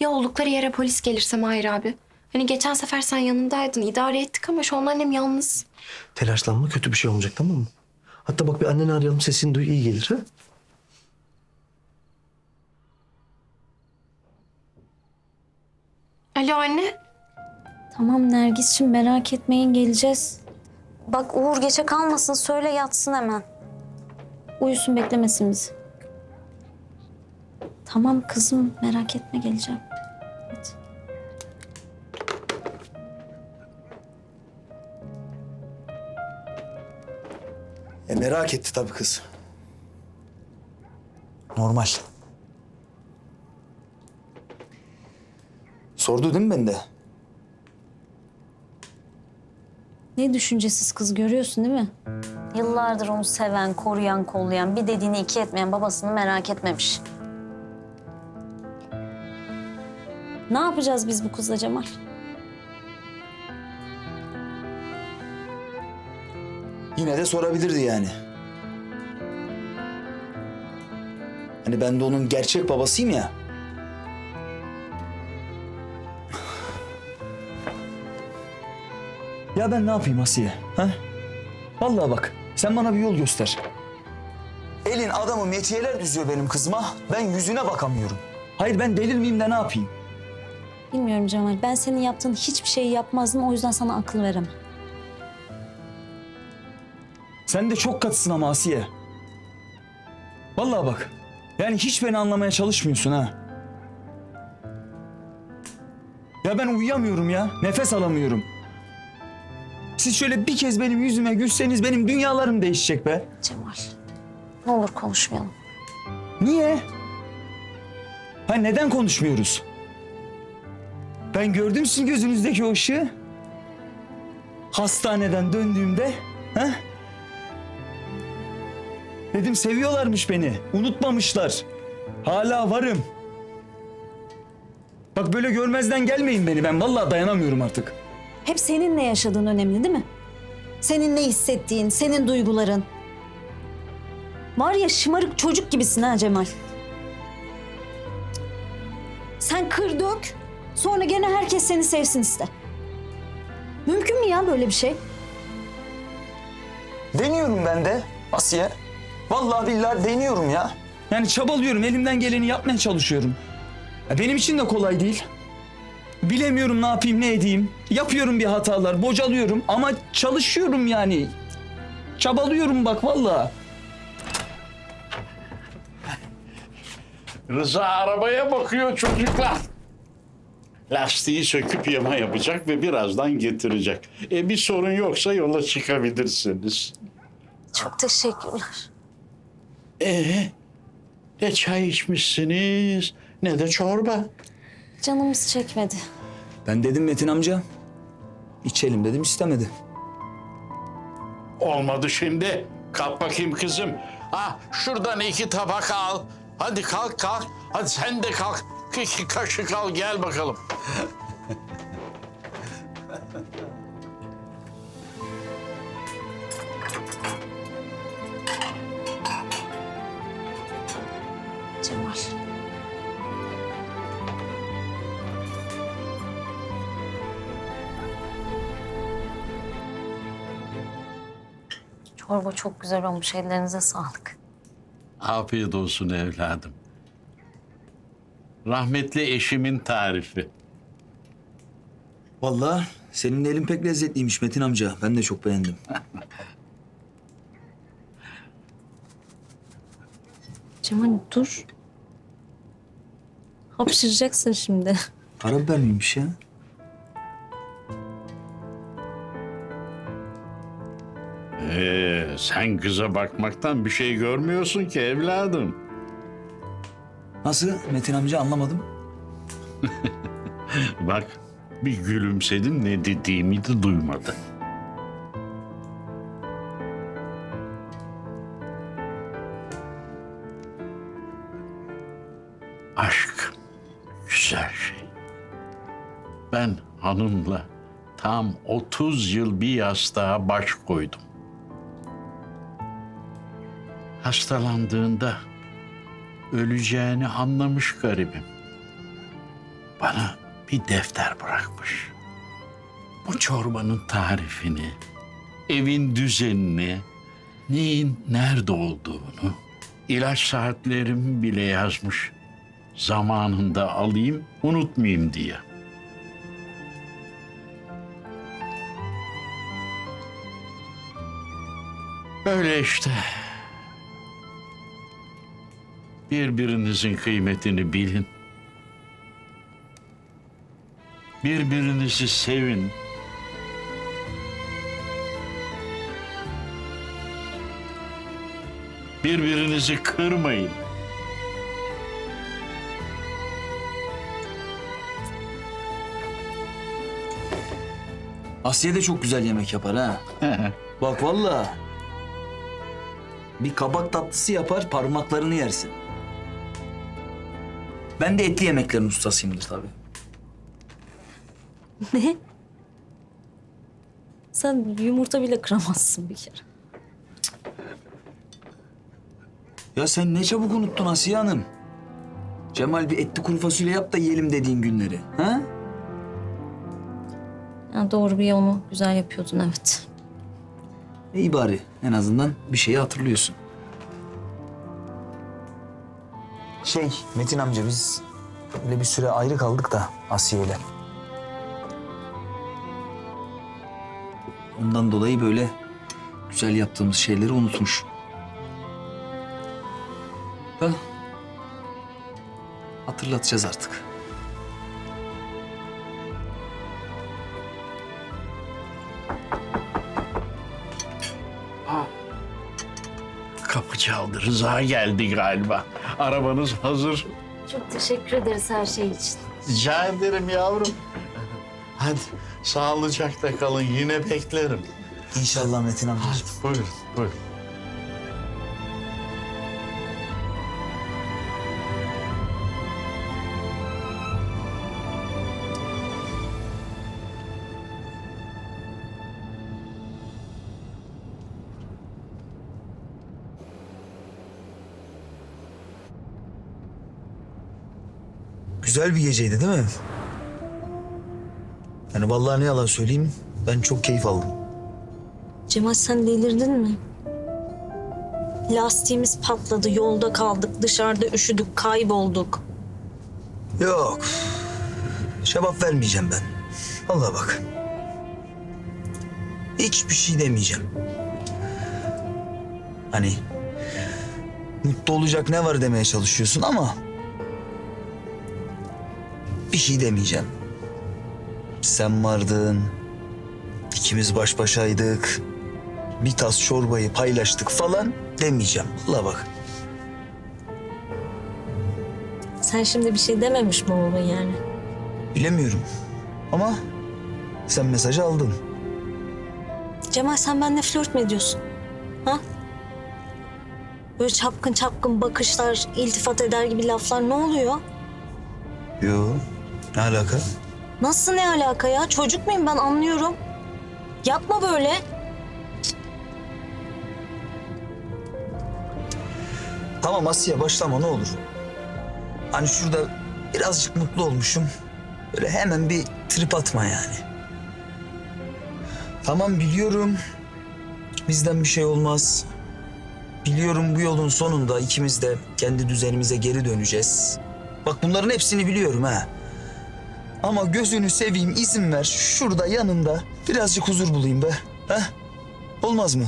Ya oldukları yere polis gelirse Mahir abi? Hani geçen sefer sen yanındaydın. idare ettik ama şu an annem yalnız. Telaşlanma kötü bir şey olmayacak tamam mı? Hatta bak bir anneni arayalım sesini duy iyi gelir ha. Alo anne. Tamam Nergis'ciğim merak etmeyin geleceğiz. Bak Uğur geçe kalmasın söyle yatsın hemen. Uyusun beklemesin bizi. Tamam kızım merak etme geleceğim. Hadi. E merak etti tabii kız. Normal. Sordu değil mi bende? Ne düşüncesiz kız görüyorsun değil mi? Yıllardır onu seven, koruyan, kollayan, bir dediğini iki etmeyen babasını merak etmemiş. Ne yapacağız biz bu kızla Cemal? Yine de sorabilirdi yani. Hani ben de onun gerçek babasıyım ya. Ya ben ne yapayım Asiye? Ha? Vallahi bak sen bana bir yol göster. Elin adamı metiyeler düzüyor benim kızıma. Ben yüzüne bakamıyorum. Hayır ben delir miyim de ne yapayım? Bilmiyorum Cemal. Ben senin yaptığın hiçbir şeyi yapmazdım. O yüzden sana akıl veremem. Sen de çok katısın ama Asiye. Vallahi bak. Yani hiç beni anlamaya çalışmıyorsun ha. Ya ben uyuyamıyorum ya. Nefes alamıyorum. Siz şöyle bir kez benim yüzüme gülseniz benim dünyalarım değişecek be. Cemal. Ne olur konuşmayalım. Niye? Ha neden konuşmuyoruz? Ben gördüm sizin gözünüzdeki o ışığı. Hastaneden döndüğümde, ha? Dedim seviyorlarmış beni, unutmamışlar. Hala varım. Bak böyle görmezden gelmeyin beni, ben vallahi dayanamıyorum artık. Hep senin ne yaşadığın önemli değil mi? Senin ne hissettiğin, senin duyguların. Var ya şımarık çocuk gibisin ha Cemal. Sen kır dök, sonra gene herkes seni sevsin iste. Mümkün mü ya böyle bir şey? Deniyorum ben de Asiye. Vallahi billahi deniyorum ya. Yani çabalıyorum, elimden geleni yapmaya çalışıyorum. Ya benim için de kolay değil. Bilemiyorum ne yapayım, ne edeyim. Yapıyorum bir hatalar, bocalıyorum ama çalışıyorum yani. Çabalıyorum bak vallahi. Rıza arabaya bakıyor çocuklar. Lastiği söküp yama yapacak ve birazdan getirecek. E bir sorun yoksa yola çıkabilirsiniz. Çok teşekkürler. E ne çay içmişsiniz ne de çorba. Canımız çekmedi. Ben dedim Metin amca. içelim dedim istemedi. Olmadı şimdi. Kalk bakayım kızım. Ah şuradan iki tabak al. Hadi kalk kalk. Hadi sen de kalk. İki kaşık al gel bakalım. Cemal. Çorba çok güzel olmuş. Ellerinize sağlık. Afiyet olsun evladım. Rahmetli eşimin tarifi. Vallahi senin elin pek lezzetliymiş Metin amca. Ben de çok beğendim. Cemal dur. Hapşıracaksın şimdi. Karabiber miymiş ya? Ee, sen kıza bakmaktan bir şey görmüyorsun ki evladım. Nasıl Metin amca anlamadım. Bak bir gülümsedin ne dediğimi de duymadı. Aşk güzel şey. Ben hanımla tam 30 yıl bir yastığa baş koydum. Hastalandığında öleceğini anlamış garibim. bana bir defter bırakmış. Bu çorbanın tarifini, evin düzenini, neyin nerede olduğunu, ilaç saatlerimi bile yazmış. Zamanında alayım, unutmayayım diye. Öyle işte. Birbirinizin kıymetini bilin. Birbirinizi sevin. Birbirinizi kırmayın. Asiye de çok güzel yemek yapar ha. Bak vallahi. Bir kabak tatlısı yapar parmaklarını yersin. Ben de etli yemeklerin ustasıyımdır tabii. Ne? Sen yumurta bile kıramazsın bir kere. Ya sen ne çabuk unuttun Asiye Hanım. Cemal bir etli kuru fasulye yap da yiyelim dediğin günleri. Ha? Ya doğru bir onu güzel yapıyordun evet. İyi bari en azından bir şeyi hatırlıyorsun. Şey Metin amca biz öyle bir süre ayrı kaldık da Asiye ile. Ondan dolayı böyle güzel yaptığımız şeyleri unutmuş. Da hatırlatacağız artık. Rıza geldi galiba. Arabanız hazır. Çok teşekkür ederiz her şey için. Rica ederim yavrum. Hadi sağlıcakla kalın. Yine beklerim. İnşallah Metin amcacığım. Buyurun, buyurun. Güzel bir geceydi değil mi? Yani vallahi ne yalan söyleyeyim ben çok keyif aldım. Cemal sen delirdin mi? Lastiğimiz patladı, yolda kaldık, dışarıda üşüdük, kaybolduk. Yok. Cevap vermeyeceğim ben. Vallahi bak. Hiçbir şey demeyeceğim. Hani mutlu olacak ne var demeye çalışıyorsun ama bir şey demeyeceğim. Sen vardın. ikimiz baş başaydık. Bir tas çorbayı paylaştık falan demeyeceğim. Vallahi bak. Sen şimdi bir şey dememiş mi oldun yani? Bilemiyorum. Ama sen mesajı aldın. Cemal sen benimle flört mü ediyorsun? Ha? Böyle çapkın çapkın bakışlar, iltifat eder gibi laflar ne oluyor? Yo. Ne alaka? Nasıl ne alaka ya? Çocuk muyum ben anlıyorum. Yapma böyle. Tamam Asya başlama ne olur. Hani şurada birazcık mutlu olmuşum. Böyle hemen bir trip atma yani. Tamam biliyorum. Bizden bir şey olmaz. Biliyorum bu yolun sonunda ikimiz de kendi düzenimize geri döneceğiz. Bak bunların hepsini biliyorum ha. Ama gözünü seveyim izin ver. Şurada yanında birazcık huzur bulayım be. Ha? Olmaz mı?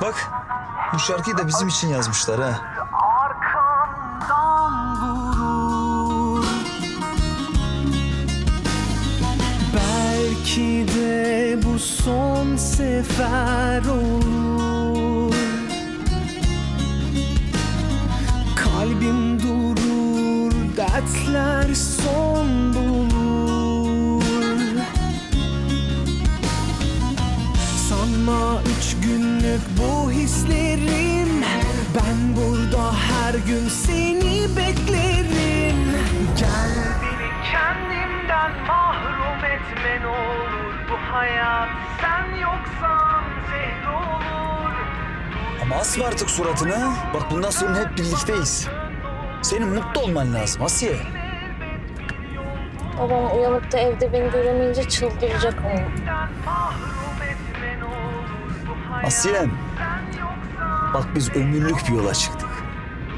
Bak bu şarkıyı da bizim için yazmışlar ha. Sefer olur. Kalbim durur, dertler son bulur. Sanma üç günlük bu hislerim. Ben burada her gün seni beklerim. Gel. Beni kendimden hayat Sen yoksan zehir olur Ama asma artık suratını. Bak bundan sonra hep birlikteyiz. Senin mutlu olman lazım Asiye. Babam uyanıp da evde beni göremeyince çıldıracak hayat Asiyem. Bak biz ömürlük bir yola çıktık.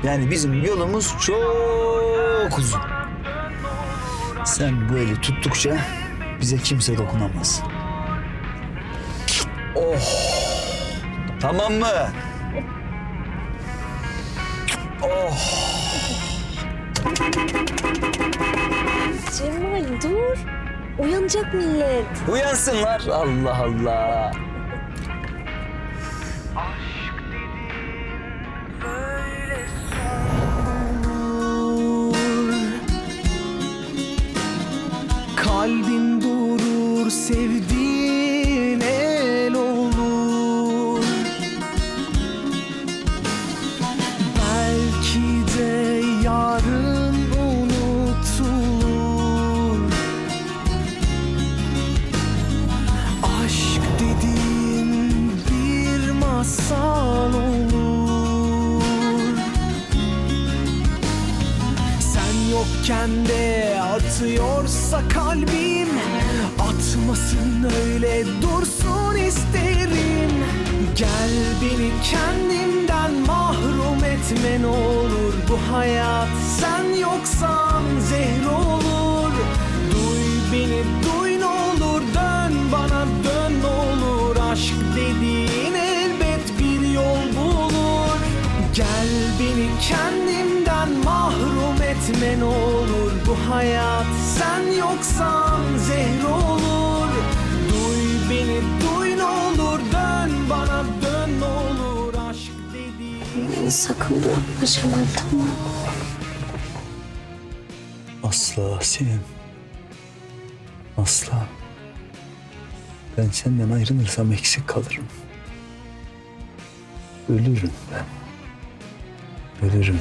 Yani bizim yolumuz çok uzun. Sen böyle tuttukça bize kimse dokunamaz. Oh. Tamam mı? Oh. Cemal dur. Uyanacak millet. Uyansınlar. Allah Allah. Sen yokken de atıyorsa kalbim Atmasın öyle dursun isterim. Gel beni kendimden mahrum etme ne olur. Bu hayat sen yoksan zehir olur. Duy beni duy ne olur. Dön bana dön ne olur. Aşk dediğin elbet bir yol bulur. Gel beni kendimden hayat sen yoksan zehir olur Duy beni duy ne olur dön bana dön ne olur Aşk dediğin Sakın bırakma Cemal tamam. Asla Asiyem. Asla. Ben senden ayrılırsam eksik kalırım. Ölürüm ben. Ölürüm.